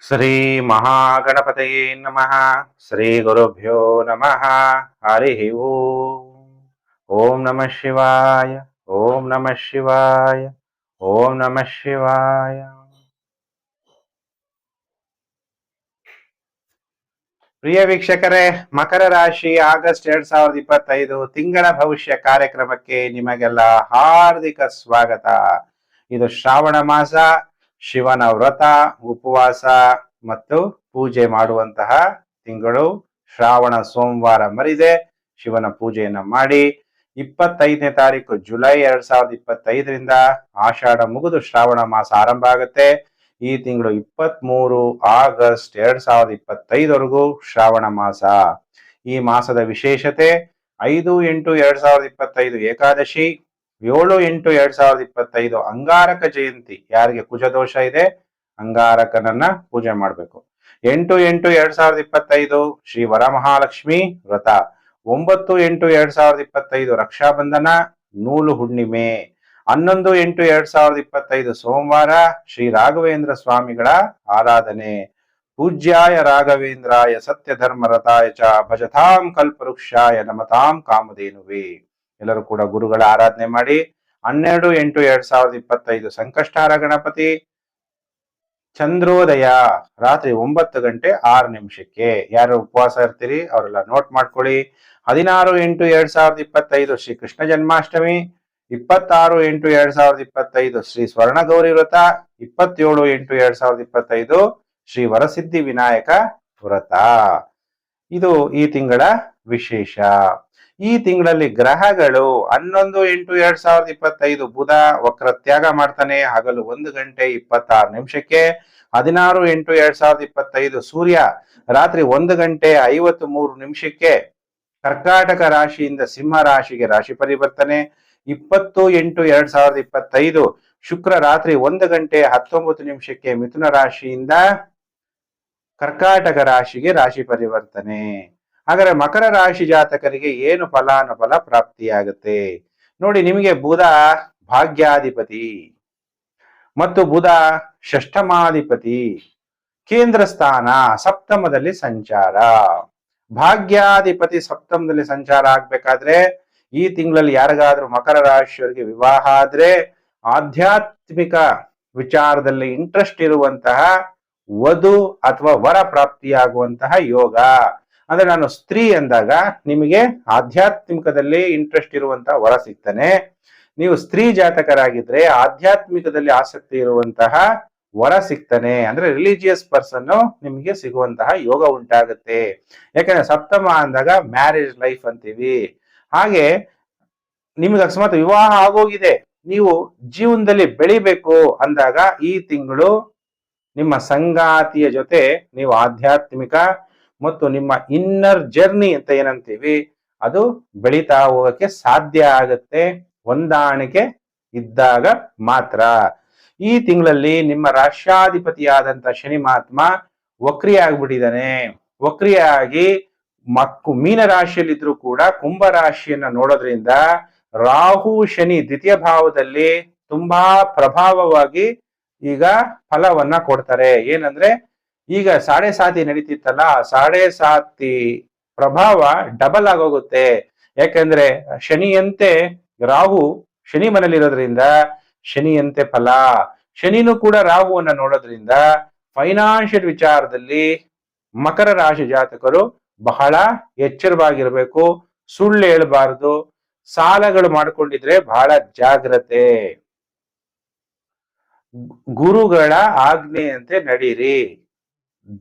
ಶ್ರೀ ಮಹಾಗಣಪತಯೇ ನಮಃ. ಶ್ರೀ ಗುರುಭ್ಯೋ ನಮಃ. ಹರಿ ಓಂ ನಮಃ ಶಿವಾಯ. ಓಂ ನಮಃ ಶಿವಾಯ. ಓಂ ನಮಃ ಶಿವಾಯ. ಪ್ರಿಯ ವೀಕ್ಷಕರೇ, ಮಕರ ರಾಶಿ ಆಗಸ್ಟ್ ಎರಡ್ ಸಾವಿರದ ಇಪ್ಪತ್ತೈದು ತಿಂಗಳ ಭವಿಷ್ಯ ಕಾರ್ಯಕ್ರಮಕ್ಕೆ ನಿಮಗೆಲ್ಲ ಹಾರ್ದಿಕ ಸ್ವಾಗತ. ಇದು ಶ್ರಾವಣ ಮಾಸ ಶಿವನ ವ್ರತ ಉಪವಾಸ ಮತ್ತು ಪೂಜೆ ಮಾಡುವಂತಹ ತಿಂಗಳು ಶ್ರಾವಣ, ಸೋಮವಾರ ಮರಿದೆ. ಶಿವನ ಪೂಜೆಯನ್ನ ಮಾಡಿ ಇಪ್ಪತ್ತೈದನೇ ತಾರೀಕು ಜುಲೈ ಎರಡ್ ಸಾವಿರದ ಇಪ್ಪತ್ತೈದರಿಂದ ಆಷಾಢ ಮುಗಿದು ಶ್ರಾವಣ ಮಾಸ ಆರಂಭ ಆಗುತ್ತೆ. ಈ ತಿಂಗಳು ಇಪ್ಪತ್ತ್ ಮೂರು ಆಗಸ್ಟ್ ಎರಡ್ ಸಾವಿರದ ಇಪ್ಪತ್ತೈದವರೆಗೂ ಶ್ರಾವಣ ಮಾಸ. ಈ ಮಾಸದ ವಿಶೇಷತೆ ಐದು ಎಂಟು ಎರಡ್ ಸಾವಿರದ ಇಪ್ಪತ್ತೈದು ಏಕಾದಶಿ ಏಳು ಎಂಟು ಎರಡ್ ಸಾವಿರದ ಇಪ್ಪತ್ತೈದು ಅಂಗಾರಕ ಜಯಂತಿ. ಯಾರಿಗೆ ಕುಜದೋಷ ಇದೆ, ಅಂಗಾರಕನನ್ನ ಪೂಜೆ ಮಾಡಬೇಕು. ಎಂಟು ಎಂಟು ಎರಡ್ ಸಾವಿರದ ಇಪ್ಪತ್ತೈದು ಶ್ರೀ ವರಮಹಾಲಕ್ಷ್ಮಿ ವ್ರತ. ಒಂಬತ್ತು ಎಂಟು ಎರಡ್ ಸಾವಿರದ ಇಪ್ಪತ್ತೈದು ರಕ್ಷಾಬಂಧನ, ನೂಲು ಹುಣ್ಣಿಮೆ. ಹನ್ನೊಂದು ಎಂಟು ಎರಡ್ ಸಾವಿರದ ಇಪ್ಪತ್ತೈದು ಸೋಮವಾರ ಶ್ರೀ ರಾಘವೇಂದ್ರ ಸ್ವಾಮಿಗಳ ಆರಾಧನೆ. ಪೂಜ್ಯಾಯ ರಾಘವೇಂದ್ರಾಯ ಸತ್ಯ ಧರ್ಮ ರಥಾಯ ಚ ಭಜತಾಂ ಕಲ್ಪವೃಕ್ಷಾಯ ನಮತಾಂ ಕಾಮಧೇನುವೆ. ಎಲ್ಲರೂ ಕೂಡ ಗುರುಗಳ ಆರಾಧನೆ ಮಾಡಿ ಹನ್ನೆರಡು ಎಂಟು ಎರಡ್ ಸಾವಿರದ ಇಪ್ಪತ್ತೈದು ಸಂಕಷ್ಟಾರ ಗಣಪತಿ ಚಂದ್ರೋದಯ ರಾತ್ರಿ ಒಂಬತ್ತು ಗಂಟೆ ಆರು ನಿಮಿಷಕ್ಕೆ. ಯಾರು ಉಪವಾಸ ಇರ್ತೀರಿ ಅವರೆಲ್ಲ ನೋಟ್ ಮಾಡ್ಕೊಳ್ಳಿ. ಹದಿನಾರು ಎಂಟು ಎರಡ್ ಸಾವಿರದ ಇಪ್ಪತ್ತೈದು ಶ್ರೀ ಕೃಷ್ಣ ಜನ್ಮಾಷ್ಟಮಿ, ಇಪ್ಪತ್ತಾರು ಎಂಟು ಎರಡ್ ಸಾವಿರದ ಇಪ್ಪತ್ತೈದು ಶ್ರೀ ಸ್ವರ್ಣ ಗೌರಿ ವ್ರತ, ಇಪ್ಪತ್ತೇಳು ಎಂಟು ಎರಡ್ ಸಾವಿರದ ಇಪ್ಪತ್ತೈದು ಶ್ರೀ ವರಸಿದ್ಧಿ ವಿನಾಯಕ ವ್ರತ. ಇದು ಈ ತಿಂಗಳ ವಿಶೇಷ. ಈ ತಿಂಗಳಲ್ಲಿ ಗ್ರಹಗಳು ಹನ್ನೊಂದು ಎಂಟು ಎರಡ್ ಸಾವಿರದ ಇಪ್ಪತ್ತೈದು ಬುಧ ವಕ್ರ ತ್ಯಾಗ ಮಾಡ್ತಾನೆ, ಹಗಲು ಒಂದು ಗಂಟೆ ಇಪ್ಪತ್ತಾರು ನಿಮಿಷಕ್ಕೆ, ಹದಿನಾರು ಎಂಟು ಎರಡ್ ಸಾವಿರದ ಇಪ್ಪತ್ತೈದು ಸೂರ್ಯ ರಾತ್ರಿ ಒಂದು ಗಂಟೆ ಐವತ್ತು ಮೂರು ನಿಮಿಷಕ್ಕೆ ಕರ್ಕಾಟಕ ರಾಶಿಯಿಂದ ಸಿಂಹ ರಾಶಿಗೆ ರಾಶಿ ಪರಿವರ್ತನೆ, ಇಪ್ಪತ್ತು ಎಂಟು ಎರಡ್ ಸಾವಿರದ ಇಪ್ಪತ್ತೈದು ಶುಕ್ರ ರಾತ್ರಿ ಒಂದು ಗಂಟೆ ಹತ್ತೊಂಬತ್ತು ನಿಮಿಷಕ್ಕೆ ಮಿಥುನ ರಾಶಿಯಿಂದ ಕರ್ಕಾಟಕ ರಾಶಿಗೆ ರಾಶಿ ಪರಿವರ್ತನೆ. ಹಾಗಾದ್ರೆ ಮಕರ ರಾಶಿ ಜಾತಕರಿಗೆ ಏನು ಫಲಾನುಫಲ ಪ್ರಾಪ್ತಿಯಾಗುತ್ತೆ? ನೋಡಿ, ನಿಮಗೆ ಬುಧ ಭಾಗ್ಯಾಧಿಪತಿ ಮತ್ತು ಬುಧ ಷಷ್ಠಮಾಧಿಪತಿ, ಕೇಂದ್ರ ಸ್ಥಾನ ಸಪ್ತಮದಲ್ಲಿ ಸಂಚಾರ. ಭಾಗ್ಯಾಧಿಪತಿ ಸಪ್ತಮದಲ್ಲಿ ಸಂಚಾರ ಆಗ್ಬೇಕಾದ್ರೆ ಈ ತಿಂಗಳಲ್ಲಿ ಯಾರಿಗಾದ್ರೂ ಮಕರ ರಾಶಿಯವರಿಗೆ ವಿವಾಹ ಆದ್ರೆ ಆಧ್ಯಾತ್ಮಿಕ ವಿಚಾರದಲ್ಲಿ ಇಂಟ್ರೆಸ್ಟ್ ಇರುವಂತಹ ವಧು ಅಥವಾ ವರ ಪ್ರಾಪ್ತಿಯಾಗುವಂತಹ ಯೋಗ. ಅಂದ್ರೆ ನಾನು ಸ್ತ್ರೀ ಅಂದಾಗ ನಿಮಗೆ ಆಧ್ಯಾತ್ಮಿಕದಲ್ಲಿ ಇಂಟ್ರೆಸ್ಟ್ ಇರುವಂತಹ ವರ ಸಿಗ್ತಾನೆ. ನೀವು ಸ್ತ್ರೀ ಜಾತಕರಾಗಿದ್ರೆ ಆಧ್ಯಾತ್ಮಿಕದಲ್ಲಿ ಆಸಕ್ತಿ ಇರುವಂತಹ ವರ ಸಿಗ್ತಾನೆ. ಅಂದ್ರೆ ರಿಲಿಜಿಯಸ್ ಪರ್ಸನ್ ನಿಮಗೆ ಸಿಗುವಂತಹ ಯೋಗ ಉಂಟಾಗುತ್ತೆ. ಯಾಕಂದ್ರೆ ಸಪ್ತಮ ಅಂದಾಗ ಮ್ಯಾರೇಜ್ ಲೈಫ್ ಅಂತೀವಿ. ಹಾಗೆ ನಿಮ್ಗೆ ಅಕಸ್ಮಾತ್ ವಿವಾಹ ಆಗೋಗಿದೆ. ನೀವು ಜೀವನದಲ್ಲಿ ಬೆಳಿಬೇಕು ಅಂದಾಗ ಈ ತಿಂಗಳು ನಿಮ್ಮ ಸಂಗಾತಿಯ ಜೊತೆ ನೀವು ಆಧ್ಯಾತ್ಮಿಕ ಮತ್ತು ನಿಮ್ಮ ಇನ್ನರ್ ಜರ್ನಿ ಅಂತ ಏನಂತೀವಿ, ಅದು ಬೆಳೀತಾ ಹೋಗಕ್ಕೆ ಸಾಧ್ಯ ಆಗುತ್ತೆ. ಹೊಂದಾಣಿಕೆ ಇದ್ದಾಗ ಮಾತ್ರ. ಈ ತಿಂಗಳಲ್ಲಿ ನಿಮ್ಮ ರಾಷ್ಟ್ರಾಧಿಪತಿಯಾದಂತ ಶನಿ ಮಹಾತ್ಮ ವಕ್ರಿ ಆಗ್ಬಿಟ್ಟಿದ್ದಾನೆ ವಕ್ರಿಯಾಗಿ ಮಕ್ಕು, ಮೀನ ರಾಶಿಯಲ್ಲಿದ್ರು ಕೂಡ ಕುಂಭ ರಾಶಿಯನ್ನ ನೋಡೋದ್ರಿಂದ ರಾಹು, ಶನಿ ದ್ವಿತೀಯ ಭಾವದಲ್ಲಿ ತುಂಬಾ ಪ್ರಭಾವವಾಗಿ ಈಗ ಫಲವನ್ನ ಕೊಡ್ತಾರೆ. ಏನಂದ್ರೆ ಈಗ ಸಾಡೆ ಸಾತಿ ನಡೀತಿತ್ತಲ್ಲ, ಸಾಡೆ ಸಾತಿ ಪ್ರಭಾವ ಡಬಲ್ ಆಗೋಗುತ್ತೆ ಯಾಕಂದ್ರೆ ಶನಿಯಂತೆ ರಾಹು ಶನಿ ಮನೇಲಿರೋದ್ರಿಂದ ಶನಿಯಂತೆ ಫಲ. ಶನಿನೂ ಕೂಡ ರಾಹುವನ್ನ ನೋಡೋದ್ರಿಂದ ಫೈನಾನ್ಷಿಯಲ್ ವಿಚಾರದಲ್ಲಿ ಮಕರ ರಾಶಿ ಜಾತಕರು ಬಹಳ ಎಚ್ಚರವಾಗಿರ್ಬೇಕು. ಸುಳ್ಳು ಹೇಳಬಾರದು. ಸಾಲಗಳು ಮಾಡ್ಕೊಂಡಿದ್ರೆ ಬಹಳ ಜಾಗ್ರತೆ. ಗುರುಗಳ ಆಜ್ಞೆಯಂತೆ ನಡೀರಿ.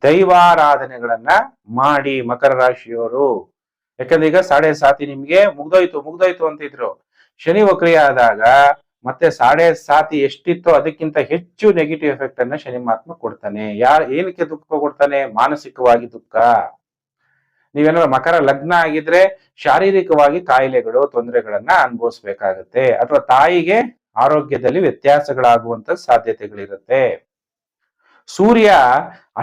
ದೈವಾರಾಧನೆಗಳನ್ನ ಮಾಡಿ ಮಕರ ರಾಶಿಯವರು. ಯಾಕಂದ್ರೆ ಈಗ ಸಾಡೆ ಸಾತಿ ನಿಮ್ಗೆ ಮುಗ್ದೋಯ್ತು ಮುಗ್ದೋಯ್ತು ಅಂತಿದ್ರು. ಶನಿ ವಕ್ರಿಯ ಆದಾಗ ಮತ್ತೆ ಸಾಡೆ ಸಾತಿ ಎಷ್ಟಿತ್ತೋ ಅದಕ್ಕಿಂತ ಹೆಚ್ಚು ನೆಗೆಟಿವ್ ಎಫೆಕ್ಟ್ ಅನ್ನ ಶನಿ ಮಹಾತ್ಮ ಕೊಡ್ತಾನೆ. ಯಾರು, ಏನಕ್ಕೆ ದುಃಖ ಕೊಡ್ತಾನೆ? ಮಾನಸಿಕವಾಗಿ ದುಃಖ. ನೀವೇನಾದ್ರು ಮಕರ ಲಗ್ನ ಆಗಿದ್ರೆ ಶಾರೀರಿಕವಾಗಿ ಕಾಯಿಲೆಗಳು, ತೊಂದರೆಗಳನ್ನ ಅನುಭವಿಸ್ಬೇಕಾಗತ್ತೆ. ಅಥವಾ ತಾಯಿಗೆ ಆರೋಗ್ಯದಲ್ಲಿ ವ್ಯತ್ಯಾಸಗಳಾಗುವಂತ ಸಾಧ್ಯತೆಗಳಿರುತ್ತೆ. ಸೂರ್ಯ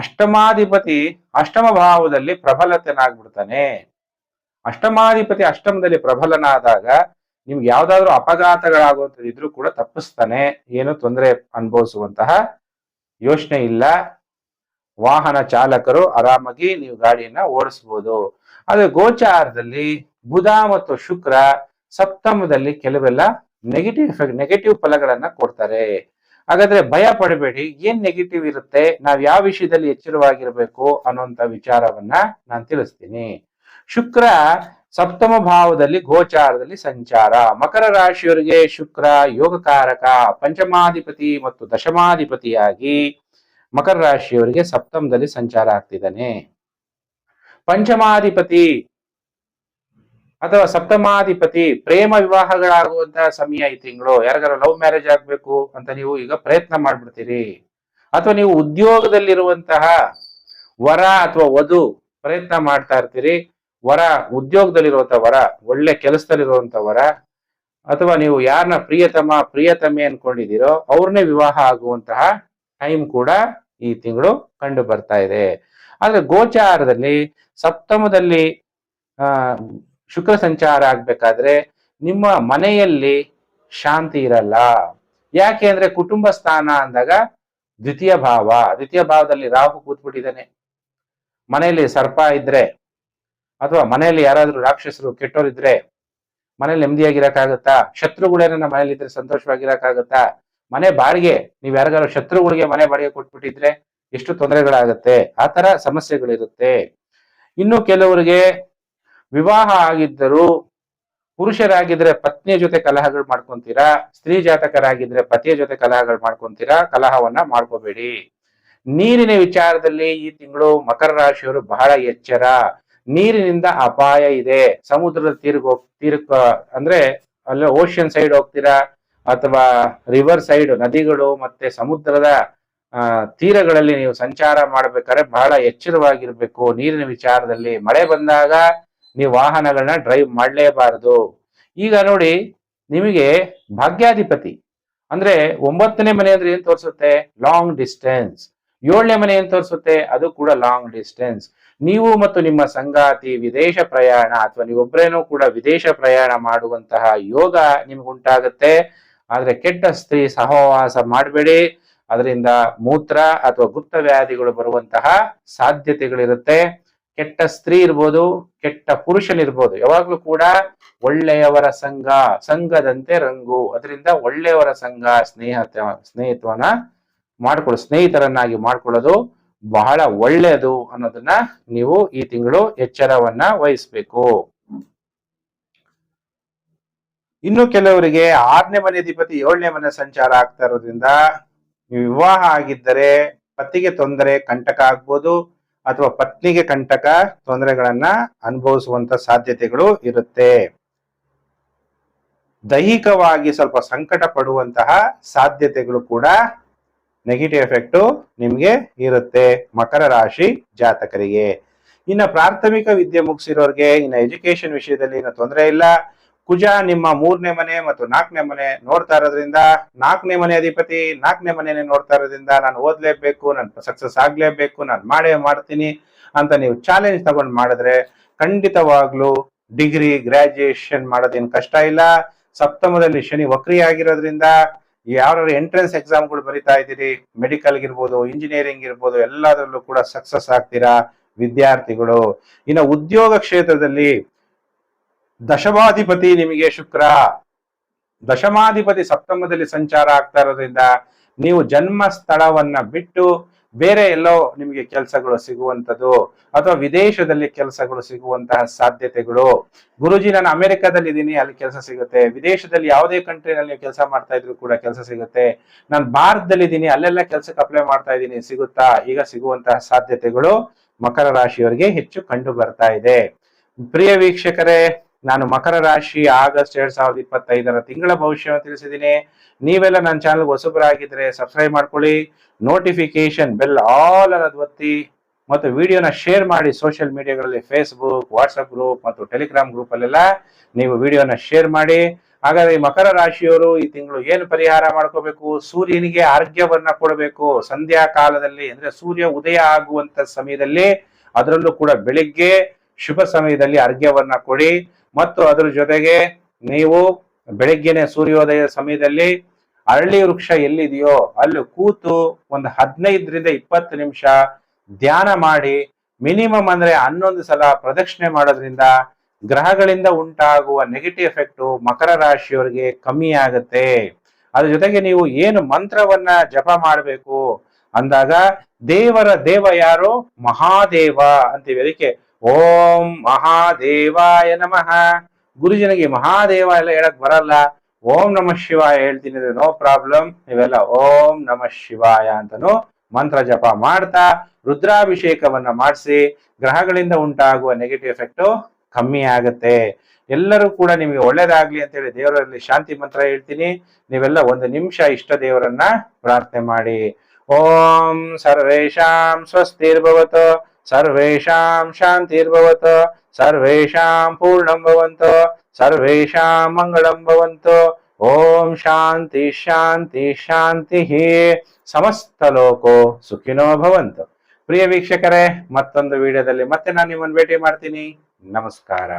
ಅಷ್ಟಮಾಧಿಪತಿ ಅಷ್ಟಮ ಭಾವದಲ್ಲಿ ಪ್ರಬಲತೆನಾಗ್ಬಿಡ್ತಾನೆ. ಅಷ್ಟಮಾಧಿಪತಿ ಅಷ್ಟಮದಲ್ಲಿ ಪ್ರಬಲನಾದಾಗ ನಿಮ್ಗೆ ಯಾವ್ದಾದ್ರು ಅಪಘಾತಗಳಾಗುವಂಥದ್ದು ಇದ್ರೂ ಕೂಡ ತಪ್ಪಿಸ್ತಾನೆ. ಏನು ತೊಂದರೆ ಅನುಭವಿಸುವಂತಹ ಯೋಚನೆ ಇಲ್ಲ. ವಾಹನ ಚಾಲಕರು ಆರಾಮಾಗಿ ನೀವು ಗಾಡಿಯನ್ನ ಓಡಿಸ್ಬೋದು. ಆದ್ರೆ ಗೋಚಾರದಲ್ಲಿ ಬುಧ ಮತ್ತು ಶುಕ್ರ ಸಪ್ತಮದಲ್ಲಿ ಕೆಲವೆಲ್ಲ ನೆಗೆಟಿವ್ ಎಫೆಕ್ಟ್ ನೆಗೆಟಿವ್ ಫಲಗಳನ್ನ ಕೊಡ್ತಾರೆ. ಹಾಗಾದ್ರೆ ಭಯ ಪಡಬೇಡಿ, ಏನ್ ನೆಗೆಟಿವ್ ಇರುತ್ತೆ, ನಾವ್ ಯಾವ ವಿಷಯದಲ್ಲಿ ಎಚ್ಚರವಾಗಿರ್ಬೇಕು ಅನ್ನುವಂತ ವಿಚಾರವನ್ನ ನಾನು ತಿಳಿಸ್ತೀನಿ. ಶುಕ್ರ ಸಪ್ತಮ ಭಾವದಲ್ಲಿ ಗೋಚಾರದಲ್ಲಿ ಸಂಚಾರ. ಮಕರ ರಾಶಿಯವರಿಗೆ ಶುಕ್ರ ಯೋಗಕಾರಕ, ಪಂಚಮಾಧಿಪತಿ ಮತ್ತು ದಶಮಾಧಿಪತಿಯಾಗಿ ಮಕರ ರಾಶಿಯವರಿಗೆ ಸಪ್ತಮದಲ್ಲಿ ಸಂಚಾರ ಆಗ್ತಿದ್ದಾನೆ. ಪಂಚಮಾಧಿಪತಿ ಅಥವಾ ಸಪ್ತಮಾಧಿಪತಿ ಪ್ರೇಮ ವಿವಾಹಗಳಾಗುವಂತಹ ಸಮಯ ಈ ತಿಂಗಳು. ಯಾರಿಗಾರ ಲವ್ ಮ್ಯಾರೇಜ್ ಆಗ್ಬೇಕು ಅಂತ ನೀವು ಈಗ ಪ್ರಯತ್ನ ಮಾಡ್ಬಿಡ್ತೀರಿ. ಅಥವಾ ನೀವು ಉದ್ಯೋಗದಲ್ಲಿರುವಂತಹ ವರ ಅಥವಾ ವಧು ಪ್ರಯತ್ನ ಮಾಡ್ತಾ ಇರ್ತೀರಿ. ವರ ಉದ್ಯೋಗದಲ್ಲಿರುವಂತ ವರ, ಒಳ್ಳೆ ಕೆಲಸದಲ್ಲಿರುವಂತ ವರ, ಅಥವಾ ನೀವು ಯಾರನ್ನ ಪ್ರಿಯತಮ, ಪ್ರಿಯತಮೆ ಅನ್ಕೊಂಡಿದ್ದೀರೋ ಅವ್ರನ್ನೇ ವಿವಾಹ ಆಗುವಂತಹ ಟೈಮ್ ಕೂಡ ಈ ತಿಂಗಳು ಕಂಡು ಬರ್ತಾ ಇದೆ. ಆದ್ರೆ ಗೋಚಾರದಲ್ಲಿ ಸಪ್ತಮದಲ್ಲಿ, ಆ ಶುಕ್ರ ಸಂಚಾರ ಆಗ್ಬೇಕಾದ್ರೆ ನಿಮ್ಮ ಮನೆಯಲ್ಲಿ ಶಾಂತಿ ಇರಲ್ಲ. ಯಾಕೆ ಅಂದ್ರೆ ಕುಟುಂಬ ಸ್ಥಾನ ಅಂದಾಗ ದ್ವಿತೀಯ ಭಾವ. ದ್ವಿತೀಯ ಭಾವದಲ್ಲಿ ರಾಹು ಕೂತ್ಬಿಟ್ಟಿದ್ದಾನೆ. ಮನೆಯಲ್ಲಿ ಸರ್ಪ ಇದ್ರೆ ಅಥವಾ ಮನೆಯಲ್ಲಿ ಯಾರಾದ್ರೂ ರಾಕ್ಷಸರು ಕೆಟ್ಟೋರಿದ್ರೆ ಮನೇಲಿ ನೆಮ್ಮದಿಯಾಗಿರಕ್ಕಾಗತ್ತಾ? ಶತ್ರುಗಳೇನ ಮನೇಲಿ ಇದ್ರೆ ಸಂತೋಷವಾಗಿರಕ್ಕಾಗತ್ತಾ? ಮನೆ ಬಾಡಿಗೆ, ನೀವ್ ಯಾರಿಗಾರು ಶತ್ರುಗಳಿಗೆ ಮನೆ ಬಾಡಿಗೆ ಕೊಟ್ಬಿಟ್ಟಿದ್ರೆ ಎಷ್ಟು ತೊಂದರೆಗಳಾಗತ್ತೆ? ಆ ತರ ಸಮಸ್ಯೆಗಳಿರುತ್ತೆ. ಇನ್ನು ಕೆಲವರಿಗೆ ವಿವಾಹ ಆಗಿದ್ದರೂ ಪುರುಷರಾಗಿದ್ರೆ ಪತ್ನಿಯ ಜೊತೆ ಕಲಹಗಳು ಮಾಡ್ಕೊಂತೀರಾ, ಸ್ತ್ರೀ ಜಾತಕರಾಗಿದ್ರೆ ಪತಿಯ ಜೊತೆ ಕಲಹಗಳು ಮಾಡ್ಕೊಂತೀರಾ, ಕಲಹವನ್ನ ಮಾಡ್ಕೋಬೇಡಿ. ನೀರಿನ ವಿಚಾರದಲ್ಲಿ ಈ ತಿಂಗಳು ಮಕರ ರಾಶಿಯವರು ಬಹಳ ಎಚ್ಚರ. ನೀರಿನಿಂದ ಅಪಾಯ ಇದೆ. ಸಮುದ್ರದ ತೀರ್ಗ ತೀರ್ಕ ಅಂದ್ರೆ ಅಲ್ಲ ಓಷನ್ ಸೈಡ್ ಹೋಗ್ತೀರಾ, ಅಥವಾ ರಿವರ್ ಸೈಡ್ ನದಿಗಳು ಮತ್ತೆ ಸಮುದ್ರದ ತೀರಗಳಲ್ಲಿ ನೀವು ಸಂಚಾರ ಮಾಡ್ಬೇಕಾದ್ರೆ ಬಹಳ ಎಚ್ಚರವಾಗಿರ್ಬೇಕು. ನೀರಿನ ವಿಚಾರದಲ್ಲಿ ಮಳೆ ಬಂದಾಗ ನೀವು ವಾಹನಗಳನ್ನ ಡ್ರೈವ್ ಮಾಡಲೇಬಾರದು. ಈಗ ನೋಡಿ, ನಿಮಗೆ ಭಾಗ್ಯಾಧಿಪತಿ ಅಂದ್ರೆ ಒಂಬತ್ತನೇ ಮನೆ ಅಂದ್ರೆ ಏನ್ ತೋರಿಸುತ್ತೆ? ಲಾಂಗ್ ಡಿಸ್ಟೆನ್ಸ್ ಏಳನೇ ಮನೆ ಏನ್ ತೋರಿಸುತ್ತೆ? ಅದು ಕೂಡ ಲಾಂಗ್ ಡಿಸ್ಟೆನ್ಸ್ ನೀವು ಮತ್ತು ನಿಮ್ಮ ಸಂಗಾತಿ ವಿದೇಶ ಪ್ರಯಾಣ ಅಥವಾ ನೀವೊಬ್ಬರೇನೂ ಕೂಡ ವಿದೇಶ ಪ್ರಯಾಣ ಮಾಡುವಂತಹ ಯೋಗ ನಿಮ್ಗುಂಟಾಗುತ್ತೆ ಆದ್ರೆ ಕೆಟ್ಟ ಸ್ತ್ರೀ ಸಹವಾಸ ಮಾಡಬೇಡಿ. ಅದರಿಂದ ಮೂತ್ರ ಅಥವಾ ಗುಪ್ತ ವ್ಯಾಧಿಗಳು ಬರುವಂತಹ ಸಾಧ್ಯತೆಗಳಿರುತ್ತೆ. ಕೆಟ್ಟ ಸ್ತ್ರೀ ಇರ್ಬೋದು, ಕೆಟ್ಟ ಪುರುಷನಿರ್ಬೋದು. ಯಾವಾಗ್ಲೂ ಕೂಡ ಒಳ್ಳೆಯವರ ಸಂಘ, ಸಂಘದಂತೆ ರಂಗು. ಅದರಿಂದ ಒಳ್ಳೆಯವರ ಸಂಘ, ಸ್ನೇಹ ಸ್ನೇಹಿತ್ವನ ಮಾಡ್ಕೊಳ್ಳೋ ಸ್ನೇಹಿತರನ್ನಾಗಿ ಮಾಡ್ಕೊಳ್ಳೋದು ಬಹಳ ಒಳ್ಳೆಯದು ಅನ್ನೋದನ್ನ ನೀವು ಈ ತಿಂಗಳು ಎಚ್ಚರವನ್ನ ವಹಿಸ್ಬೇಕು. ಇನ್ನು ಕೆಲವರಿಗೆ ಆರನೇ ಮನೆ ಅಧಿಪತಿ ಏಳನೇ ಮನೆ ಸಂಚಾರ ಆಗ್ತಾ ಇರೋದ್ರಿಂದ ವಿವಾಹ ಆಗಿದ್ದರೆ, ಪತಿಗೆ ತೊಂದರೆ, ಕಂಟಕ ಆಗ್ಬೋದು ಅಥವಾ ಪತ್ನಿಗೆ ಕಂಟಕ ತೊಂದರೆಗಳನ್ನ ಅನುಭವಿಸುವಂತ ಸಾಧ್ಯತೆಗಳು ಇರುತ್ತೆ. ದೈಹಿಕವಾಗಿ ಸ್ವಲ್ಪ ಸಂಕಟ ಪಡುವಂತಹ ಸಾಧ್ಯತೆಗಳು ಕೂಡ ನೆಗೆಟಿವ್ ಎಫೆಕ್ಟ್ ನಿಮ್ಗೆ ಇರುತ್ತೆ, ಮಕರ ರಾಶಿ ಜಾತಕರಿಗೆ. ಇನ್ನ ಪ್ರಾಥಮಿಕ ವಿದ್ಯೆ ಮುಗಿಸಿರೋರಿಗೆ ಇನ್ನ ಎಜುಕೇಶನ್ ವಿಷಯದಲ್ಲಿ ಇನ್ನ ತೊಂದರೆ ಇಲ್ಲ. ಕುಜ ನಿಮ್ಮ ಮೂರನೇ ಮನೆ ಮತ್ತು ನಾಲ್ಕನೇ ಮನೆ ನೋಡ್ತಾ ಇರೋದ್ರಿಂದ ನಾಲ್ಕನೇ ಮನೆ ಅಧಿಪತಿ, ನಾಲ್ಕನೇ ಮನೆನೇ ನೋಡ್ತಾ ಇರೋದ್ರಿಂದ ನಾನು ಓದ್ಲೇಬೇಕು, ನಾನು ಸಕ್ಸಸ್ ಆಗ್ಲೇಬೇಕು, ನಾನು ಮಾಡೇ ಮಾಡ್ತೀನಿ ಅಂತ ನೀವು ಚಾಲೆಂಜ್ ತಗೊಂಡ್ ಮಾಡಿದ್ರೆ ಖಂಡಿತವಾಗ್ಲೂ ಡಿಗ್ರಿ ಗ್ರಾಜುಯೇಷನ್ ಮಾಡೋದೇನು ಕಷ್ಟ ಇಲ್ಲ. ಸಪ್ತಮದಲ್ಲಿ ಶನಿ ವಕ್ರಿ ಆಗಿರೋದ್ರಿಂದ ಯಾರು ಎಂಟ್ರೆನ್ಸ್ ಎಕ್ಸಾಮ್ಗಳು ಬರಿತಾ ಇದ್ದೀರಿ ಮೆಡಿಕಲ್ ಇರ್ಬೋದು ಇಂಜಿನಿಯರಿಂಗ್ ಇರ್ಬೋದು ಎಲ್ಲದರಲ್ಲೂ ಕೂಡ ಸಕ್ಸಸ್ ಆಗ್ತೀರಾ ವಿದ್ಯಾರ್ಥಿಗಳು. ಇನ್ನು ಉದ್ಯೋಗ ಕ್ಷೇತ್ರದಲ್ಲಿ ದಶಮಾಧಿಪತಿ ನಿಮಗೆ ಶುಕ್ರ. ದಶಮಾಧಿಪತಿ ಸಪ್ತಮದಲ್ಲಿ ಸಂಚಾರ ಆಗ್ತಾ ಇರೋದ್ರಿಂದ ನೀವು ಜನ್ಮ ಸ್ಥಳವನ್ನ ಬಿಟ್ಟು ಬೇರೆ ಎಲ್ಲೋ ನಿಮಗೆ ಕೆಲಸಗಳು ಸಿಗುವಂಥದ್ದು ಅಥವಾ ವಿದೇಶದಲ್ಲಿ ಕೆಲಸಗಳು ಸಿಗುವಂತಹ ಸಾಧ್ಯತೆಗಳು. ಗುರುಜಿ, ನಾನು ಅಮೆರಿಕದಲ್ಲಿ ಇದ್ದೀನಿ, ಅಲ್ಲಿ ಕೆಲಸ ಸಿಗುತ್ತೆ. ವಿದೇಶದಲ್ಲಿ ಯಾವುದೇ ಕಂಟ್ರಿನಲ್ಲಿ ಕೆಲಸ ಮಾಡ್ತಾ ಇದ್ರು ಕೂಡ ಕೆಲಸ ಸಿಗುತ್ತೆ. ನಾನು ಭಾರತದಲ್ಲಿ ಇದ್ದೀನಿ, ಅಲ್ಲೆಲ್ಲ ಕೆಲಸಕ್ಕೆ ಅಪ್ಲೈ ಮಾಡ್ತಾ ಇದ್ದೀನಿ. ಸಿಗುತ್ತಾ? ಈಗ ಸಿಗುವಂತಹ ಸಾಧ್ಯತೆಗಳು ಮಕರ ರಾಶಿಯವರಿಗೆ ಹೆಚ್ಚು ಕಂಡು ಬರ್ತಾ ಇದೆ. ಪ್ರಿಯ ವೀಕ್ಷಕರೇ ನಾನು ಮಕರ ರಾಶಿ ಆಗಸ್ಟ್ ಎರಡ್ ಸಾವಿರದ ಇಪ್ಪತ್ತೈದರ ತಿಂಗಳ ಭವಿಷ್ಯವನ್ನು ತಿಳಿಸಿದ್ದೀನಿ. ನೀವೆಲ್ಲ ನನ್ನ ಚಾನಲ್ ಹೊಸಬರಾಗಿದ್ರೆ ಸಬ್ಸ್ಕ್ರೈಬ್ ಮಾಡ್ಕೊಳ್ಳಿ. ನೋಟಿಫಿಕೇಶನ್ ಬೆಲ್ ಆಲ್ ಅನ್ನೋದು ಒತ್ತಿ. ಮತ್ತು ವಿಡಿಯೋನ ಶೇರ್ ಮಾಡಿ ಸೋಷಿಯಲ್ ಮೀಡಿಯಾಗಳಲ್ಲಿ ಫೇಸ್ಬುಕ್ ವಾಟ್ಸಪ್ ಗ್ರೂಪ್ ಮತ್ತು ಟೆಲಿಗ್ರಾಮ್ ಗ್ರೂಪ್ ಅಲ್ಲೆಲ್ಲ ನೀವು ವಿಡಿಯೋನ ಶೇರ್ ಮಾಡಿ. ಹಾಗಾದ್ರೆ ಮಕರ ರಾಶಿಯವರು ಈ ತಿಂಗಳು ಏನು ಪರಿಹಾರ ಮಾಡ್ಕೋಬೇಕು? ಸೂರ್ಯನಿಗೆ ಆರೋಗ್ಯವನ್ನು ಕೊಡಬೇಕು. ಸಂಧ್ಯಾ ಕಾಲದಲ್ಲಿ ಅಂದ್ರೆ ಸೂರ್ಯ ಉದಯ ಆಗುವಂತ ಸಮಯದಲ್ಲಿ ಅದರಲ್ಲೂ ಕೂಡ ಬೆಳಿಗ್ಗೆ ಶುಭ ಸಮಯದಲ್ಲಿ ಅರ್ಘ್ಯವನ್ನ ಕೊಡಿ. ಮತ್ತು ಅದರ ಜೊತೆಗೆ ನೀವು ಬೆಳಿಗ್ಗೆನೆ ಸೂರ್ಯೋದಯ ಸಮಯದಲ್ಲಿ ಅರಳಿ ವೃಕ್ಷ ಎಲ್ಲಿದೆಯೋ ಅಲ್ಲಿ ಕೂತು ಒಂದು ಹದಿನೈದರಿಂದ ಇಪ್ಪತ್ತು ನಿಮಿಷ ಧ್ಯಾನ ಮಾಡಿ, ಮಿನಿಮಮ್ ಅಂದ್ರೆ ಹನ್ನೊಂದು ಸಲ ಪ್ರದಕ್ಷಿಣೆ ಮಾಡೋದ್ರಿಂದ ಗ್ರಹಗಳಿಂದ ಉಂಟಾಗುವ ನೆಗೆಟಿವ್ ಎಫೆಕ್ಟ್ ಮಕರ ರಾಶಿಯವರಿಗೆ ಕಮ್ಮಿ ಆಗುತ್ತೆ. ಅದ್ರ ಜೊತೆಗೆ ನೀವು ಏನು ಮಂತ್ರವನ್ನ ಜಪ ಮಾಡಬೇಕು ಅಂದಾಗ ದೇವರ ದೇವ ಯಾರು? ಮಹಾದೇವ ಅಂತೀವಿ ಅದಕ್ಕೆ ಓಂ ಮಹಾದೇವಾಯ ನಮಃ. ಗುರುಜನಿಗೆ ಮಹಾದೇವ ಎಲ್ಲ ಹೇಳಕ್ ಬರಲ್ಲ. ಓಂ ನಮಃ ಶಿವಾಯ ಹೇಳ್ತೀನಿ ಅಂದ್ರೆ ನೋ ಪ್ರಾಬ್ಲಮ್ ನೀವೆಲ್ಲ ಓಂ ನಮಃ ಶಿವಾಯ ಅಂತನೂ ಮಂತ್ರ ಜಪ ಮಾಡ್ತಾ ರುದ್ರಾಭಿಷೇಕವನ್ನ ಮಾಡಿಸಿ ಗ್ರಹಗಳಿಂದ ಉಂಟಾಗುವ ನೆಗೆಟಿವ್ ಎಫೆಕ್ಟ್ ಕಮ್ಮಿ ಆಗುತ್ತೆ. ಎಲ್ಲರೂ ಕೂಡ ನಿಮಗೆ ಒಳ್ಳೇದಾಗ್ಲಿ ಅಂತ ಹೇಳಿ ದೇವರಲ್ಲಿ ಶಾಂತಿ ಮಂತ್ರ ಹೇಳ್ತೀನಿ. ನೀವೆಲ್ಲ ಒಂದು ನಿಮಿಷ ಇಷ್ಟ ದೇವರನ್ನ ಪ್ರಾರ್ಥನೆ ಮಾಡಿ. ಓಂ ಸರ್ವೇಶಾಂ ಸ್ವಸ್ತಿರ್ಭವತು. ಸರ್ವೇಶಾಂ ಶಾಂತಿರ್ಭವತ ಸರ್ವೇಷಾಂ ಪೂರ್ಣಂ ಭವಂತು ಸರ್ವೇಷಾಂ ಓಂ ಶಾಂತಿ ಶಾಂತಿ ಶಾಂತಿ ಸಮಸ್ತ ಲೋಕೋ ಸುಖಿನೋ ಭವಂತು ಪ್ರಿಯ ವೀಕ್ಷಕರೇ, ಮತ್ತೊಂದು ವಿಡಿಯೋದಲ್ಲಿ ಮತ್ತೆ ನಾನು ನಿಮ್ಮನ್ನು ಭೇಟಿ ಮಾಡ್ತೀನಿ. ನಮಸ್ಕಾರ.